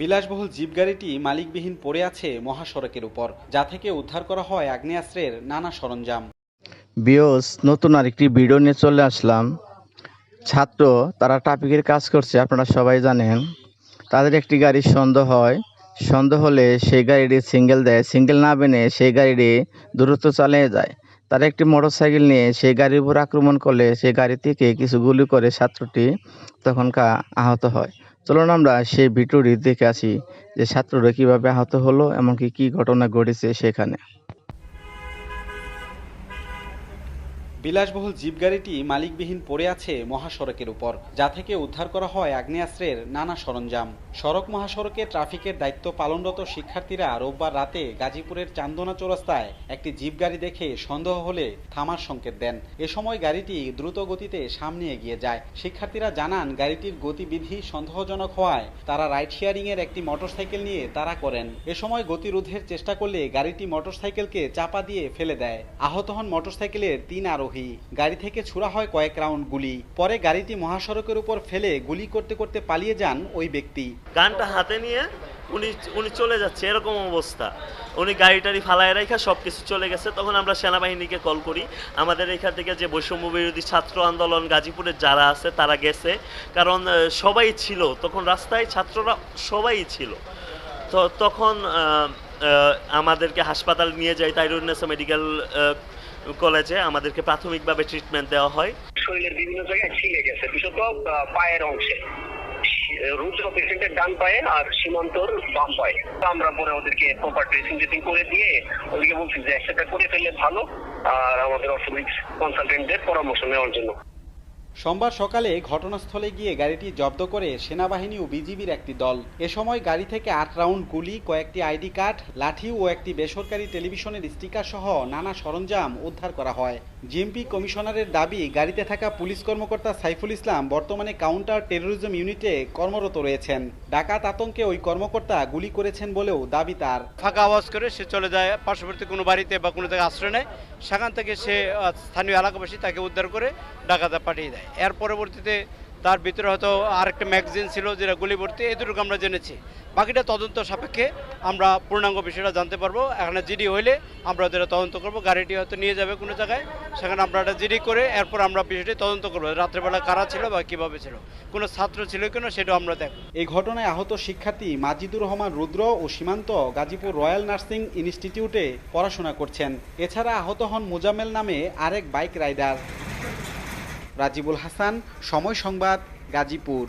বিলাসবহুল জিপ গাড়িটি মালিকবিহীন পড়ে আছে মহাসড়কের উপর, যা থেকে উদ্ধার করা হয় আগ্নেয়াস্ত্রের নানা সরঞ্জাম। বিয়স, নতুন আরেকটি ভিডিও নিয়ে চলে আসলাম। ছাত্র, তারা ট্রাফিকের কাজ করছে, আপনারা সবাই জানেন। তাদের একটি গাড়ির সন্দেহ হয়। সন্দেহ হলে সেই গাড়িটি সিঙ্গেল দেয়। সিঙ্গেল না বেনে সেই গাড়িটি দূরত্ব চালিয়ে যায়। তারা একটি মোটরসাইকেল নিয়ে সেই গাড়ির উপর আক্রমণ করলে সেই গাড়ি থেকে কিছু গুলি করে ছাত্রটি তখনকার আহত হয়। চলুন আমরা সেই ভিডিওটি দেখে আসি যে ছাত্ররা কীভাবে আহত হলো, এমনকি কি ঘটনা ঘটেছে সেখানে। বিলাসবহুল জিপ গাড়িটি মালিকবিহীন পড়ে আছে মহাসড়কের উপর, যা থেকে উদ্ধার করা হয় আগ্নেয়াস্ত্রের নানা সরঞ্জাম। সড়ক মহাসড়কে ট্রাফিকের দায়িত্ব পালনরত শিক্ষার্থীরা রোববার রাতে গাজীপুরের চান্দনা চৌরাস্তায় একটি জিপ গাড়ি দেখে সন্দেহ হলে থামার সংকেত দেন। এ সময় গাড়িটি দ্রুত গতিতে সামনে এগিয়ে যায়। শিক্ষার্থীরা জানান, গাড়িটির গতিবিধি সন্দেহজনক হওয়ায় তারা রাইড এর একটি মোটরসাইকেল নিয়ে তারা করেন। এ সময় গতিরোধের চেষ্টা করলে গাড়িটি মোটরসাইকেলকে চাপা দিয়ে ফেলে দেয়। আহত হন মোটরসাইকেলের তিন আরোহী। গাড়ি থেকে ছুড়া হয় কয়েক রাউন্ড গুলি। পরে গাড়িটি মহাসড়কের উপর ফেলে গুলি করতে করতে পালিয়ে যান ওই ব্যক্তি। গানটা হাতে নিয়ে উনি উনি চলে যাচ্ছে, এরকম অবস্থা। উনি গাড়ি টাড়ি ফালায় রেখা সব কিছু চলে গেছে। তখন আমরা সেনাবাহিনীকে কল করি। আমাদের এখান থেকে যে বৈষম্য বিরোধী ছাত্র আন্দোলন গাজীপুরের যারা আছে, তারা গেছে। কারণ সবাই ছিল। তখন রাস্তায় ছাত্ররা সবাই ছিল। তো তখন আমাদেরকে হাসপাতাল নিয়ে যায় তাইরুন্নেসা মেডিকেল কলেজে আমাদেরকে প্রাথমিকভাবে ট্রিটমেন্ট দেওয়া হয়। শরীরের বিভিন্ন জায়গায় ছিঁড়ে গেছে, বিশেষত পায়ের অংশে। রুদ্র পেশেন্টের ডান পায়ে আর সীমান্তর বাম পায়ে। আমরা পরে ওদেরকে প্রপার ড্রেসিং ড্রেসিং করে দিয়ে ওদেরকে বলছি যে একসাথে করে ফেললে ভালো, আর আমাদের অর্থোপেডিক্স কনসালটেন্টদের পরামর্শ নেওয়ার জন্য। সোমবার সকালে ঘটনাস্থলে গিয়ে গাড়িটি জব্দ করে সেনাবাহিনী ও বিজিবির একটি দল। এ সময় গাড়ি থেকে আট রাউন্ড গুলি, কয়েকটি আইডি কার্ড, লাঠি ও একটি বেসরকারি টেলিভিশনের স্টিকার সহ নানা সরঞ্জাম উদ্ধার করা হয়। জিএমপি কমিশনারের দাবি, গাড়িতে থাকা পুলিশ কর্মকর্তা সাইফুল ইসলাম বর্তমানে কাউন্টার টেরোরিজম ইউনিটে কর্মরত রয়েছেন। ডাকাত আতঙ্কে ওই কর্মকর্তা গুলি করেছেন বলেও দাবি তার। ফাঁকা আওয়াজ করে সে চলে যায়, পার্শ্ববর্তী কোনো বাড়িতে বা কোনো জায়গায় আশ্রয় নেয়। সেখান থেকে সে স্থানীয় এলাকাবাসী তাকে উদ্ধার করে ডাকাতে পাঠিয়ে দেয়। এর পরবর্তীতে তার ভিতরে হয়তো আরেকটা ম্যাগাজিন ছিল যেটা গুলি ভর্তি এটুকু আমরা জেনেছি। বাকিটা তদন্ত সাপেক্ষে আমরা পূর্ণাঙ্গ বিষয়টা জানতে পারব। এখানে জিডি হইলে আমরা ওদের তদন্ত করব। গাড়িটি হয়তো নিয়ে যাবে কোনো জায়গায়। সেখানে আমরা একটা জিডি করে এরপর আমরা বিষয়টি তদন্ত করব। রাত্রেবেলা কারা ছিল বা কীভাবে ছিল? কোনো ছাত্র ছিল কিনা সেটাও আমরা দেখব। এই ঘটনায় আহত শিক্ষার্থী মাজিদুর রহমান রুদ্র ও সীমান্ত গাজীপুর রয়্যাল নার্সিং ইনস্টিটিউটে পড়াশোনা করছেন। এছাড়া আহত হন মোজাম্মেল নামে আরেক বাইক রাইডার। রাজিবুল হাসান সময় সংবাদ গাজীপুর।